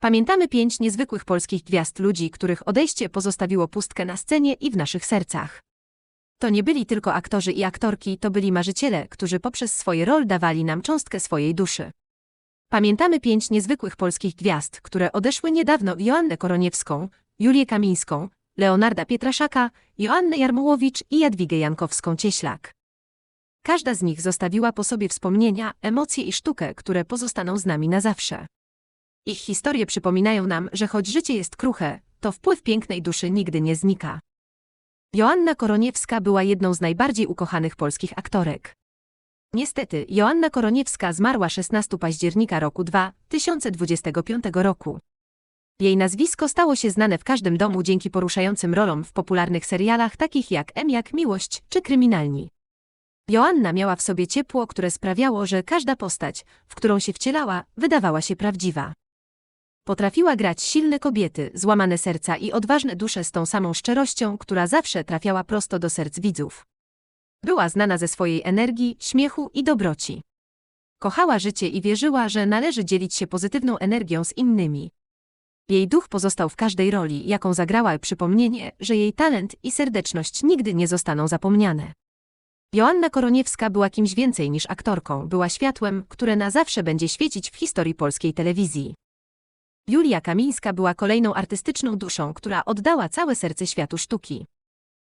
Pamiętamy pięć niezwykłych polskich gwiazd ludzi, których odejście pozostawiło pustkę na scenie i w naszych sercach. To nie byli tylko aktorzy i aktorki, to byli marzyciele, którzy poprzez swoje rol dawali nam cząstkę swojej duszy. Pamiętamy pięć niezwykłych polskich gwiazd, które odeszły niedawno Joannę Koroniewską, Julię Kamińską, Leonarda Pietraszaka, Joannę Jarmołowicz i Jadwigę Jankowską-Cieślak. Każda z nich zostawiła po sobie wspomnienia, emocje i sztukę, które pozostaną z nami na zawsze. Ich historie przypominają nam, że choć życie jest kruche, to wpływ pięknej duszy nigdy nie znika. Joanna Koroniewska była jedną z najbardziej ukochanych polskich aktorek. Niestety, Joanna Koroniewska zmarła 16 października roku 2025 roku. Jej nazwisko stało się znane w każdym domu dzięki poruszającym rolom w popularnych serialach takich jak M jak Miłość czy Kryminalni. Joanna miała w sobie ciepło, które sprawiało, że każda postać, w którą się wcielała, wydawała się prawdziwa. Potrafiła grać silne kobiety, złamane serca i odważne dusze z tą samą szczerością, która zawsze trafiała prosto do serc widzów. Była znana ze swojej energii, śmiechu i dobroci. Kochała życie i wierzyła, że należy dzielić się pozytywną energią z innymi. Jej duch pozostał w każdej roli, jaką zagrała, przypomnienie, że jej talent i serdeczność nigdy nie zostaną zapomniane. Joanna Koroniewska była kimś więcej niż aktorką, była światłem, które na zawsze będzie świecić w historii polskiej telewizji. Julia Kamińska była kolejną artystyczną duszą, która oddała całe serce światu sztuki.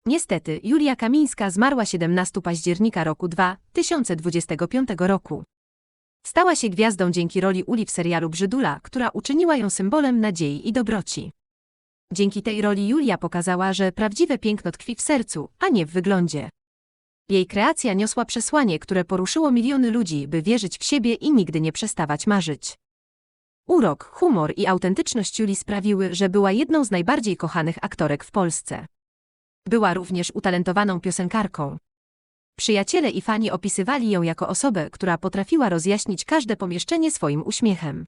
Niestety, Julia Kamińska zmarła 17 października roku 2025 roku. Stała się gwiazdą dzięki roli Uli w serialu Brzydula, która uczyniła ją symbolem nadziei i dobroci. Dzięki tej roli Julia pokazała, że prawdziwe piękno tkwi w sercu, a nie w wyglądzie. Jej kreacja niosła przesłanie, które poruszyło miliony ludzi, by wierzyć w siebie i nigdy nie przestawać marzyć. Urok, humor i autentyczność Julii sprawiły, że była jedną z najbardziej kochanych aktorek w Polsce. Była również utalentowaną piosenkarką. Przyjaciele i fani opisywali ją jako osobę, która potrafiła rozjaśnić każde pomieszczenie swoim uśmiechem.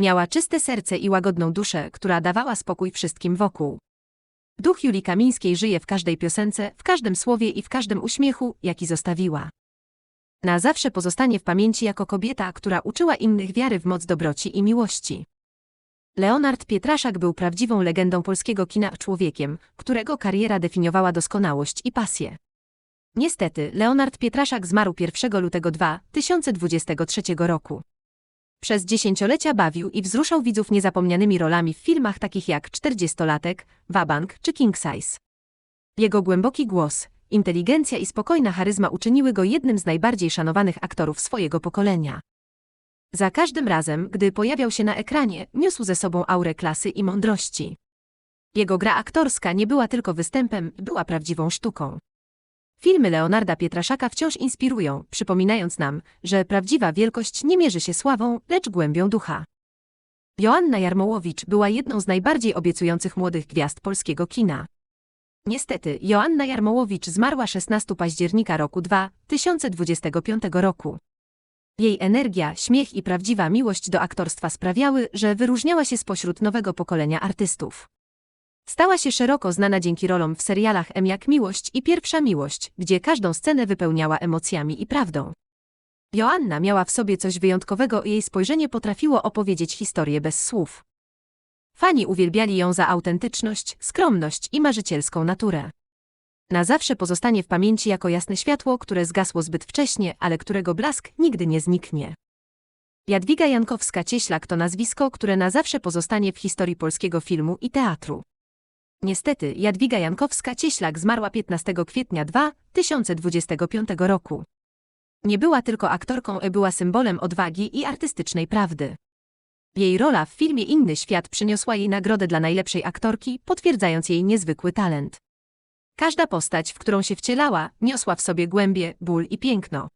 Miała czyste serce i łagodną duszę, która dawała spokój wszystkim wokół. Duch Julii Kamińskiej żyje w każdej piosence, w każdym słowie i w każdym uśmiechu, jaki zostawiła. Na zawsze pozostanie w pamięci jako kobieta, która uczyła innych wiary w moc dobroci i miłości. Leonard Pietraszak był prawdziwą legendą polskiego kina, człowiekiem, którego kariera definiowała doskonałość i pasję. Niestety, Leonard Pietraszak zmarł 1 lutego 2023 roku. Przez dziesięciolecia bawił i wzruszał widzów niezapomnianymi rolami w filmach takich jak Czterdziestolatek, Wabank czy King Size. Jego głęboki głos, inteligencja i spokojna charyzma uczyniły go jednym z najbardziej szanowanych aktorów swojego pokolenia. Za każdym razem, gdy pojawiał się na ekranie, niósł ze sobą aurę klasy i mądrości. Jego gra aktorska nie była tylko występem, była prawdziwą sztuką. Filmy Leonarda Pietraszaka wciąż inspirują, przypominając nam, że prawdziwa wielkość nie mierzy się sławą, lecz głębią ducha. Joanna Jarmołowicz była jedną z najbardziej obiecujących młodych gwiazd polskiego kina. Niestety, Joanna Jarmołowicz zmarła 16 października roku 2025 roku. Jej energia, śmiech i prawdziwa miłość do aktorstwa sprawiały, że wyróżniała się spośród nowego pokolenia artystów. Stała się szeroko znana dzięki rolom w serialach M jak Miłość i Pierwsza Miłość, gdzie każdą scenę wypełniała emocjami i prawdą. Joanna miała w sobie coś wyjątkowego i jej spojrzenie potrafiło opowiedzieć historię bez słów. Fani uwielbiali ją za autentyczność, skromność i marzycielską naturę. Na zawsze pozostanie w pamięci jako jasne światło, które zgasło zbyt wcześnie, ale którego blask nigdy nie zniknie. Jadwiga Jankowska-Cieślak to nazwisko, które na zawsze pozostanie w historii polskiego filmu i teatru. Niestety, Jadwiga Jankowska-Cieślak zmarła 15 kwietnia 2025 roku. Nie była tylko aktorką, była symbolem odwagi i artystycznej prawdy. Jej rola w filmie Inny Świat przyniosła jej nagrodę dla najlepszej aktorki, potwierdzając jej niezwykły talent. Każda postać, w którą się wcielała, niosła w sobie głębie, ból i piękno.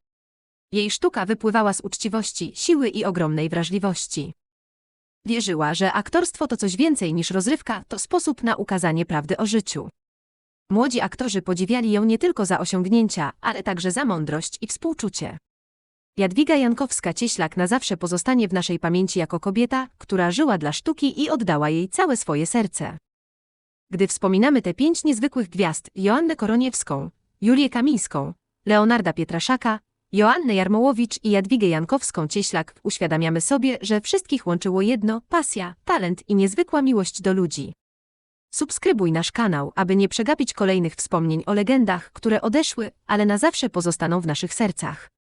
Jej sztuka wypływała z uczciwości, siły i ogromnej wrażliwości. Wierzyła, że aktorstwo to coś więcej niż rozrywka, to sposób na ukazanie prawdy o życiu. Młodzi aktorzy podziwiali ją nie tylko za osiągnięcia, ale także za mądrość i współczucie. Jadwiga Jankowska-Cieślak na zawsze pozostanie w naszej pamięci jako kobieta, która żyła dla sztuki i oddała jej całe swoje serce. Gdy wspominamy te pięć niezwykłych gwiazd, Joannę Koroniewską, Julię Kamińską, Leonarda Pietraszaka, Joannę Jarmołowicz i Jadwigę Jankowską-Cieślak uświadamiamy sobie, że wszystkich łączyło jedno – pasja, talent i niezwykła miłość do ludzi. Subskrybuj nasz kanał, aby nie przegapić kolejnych wspomnień o legendach, które odeszły, ale na zawsze pozostaną w naszych sercach.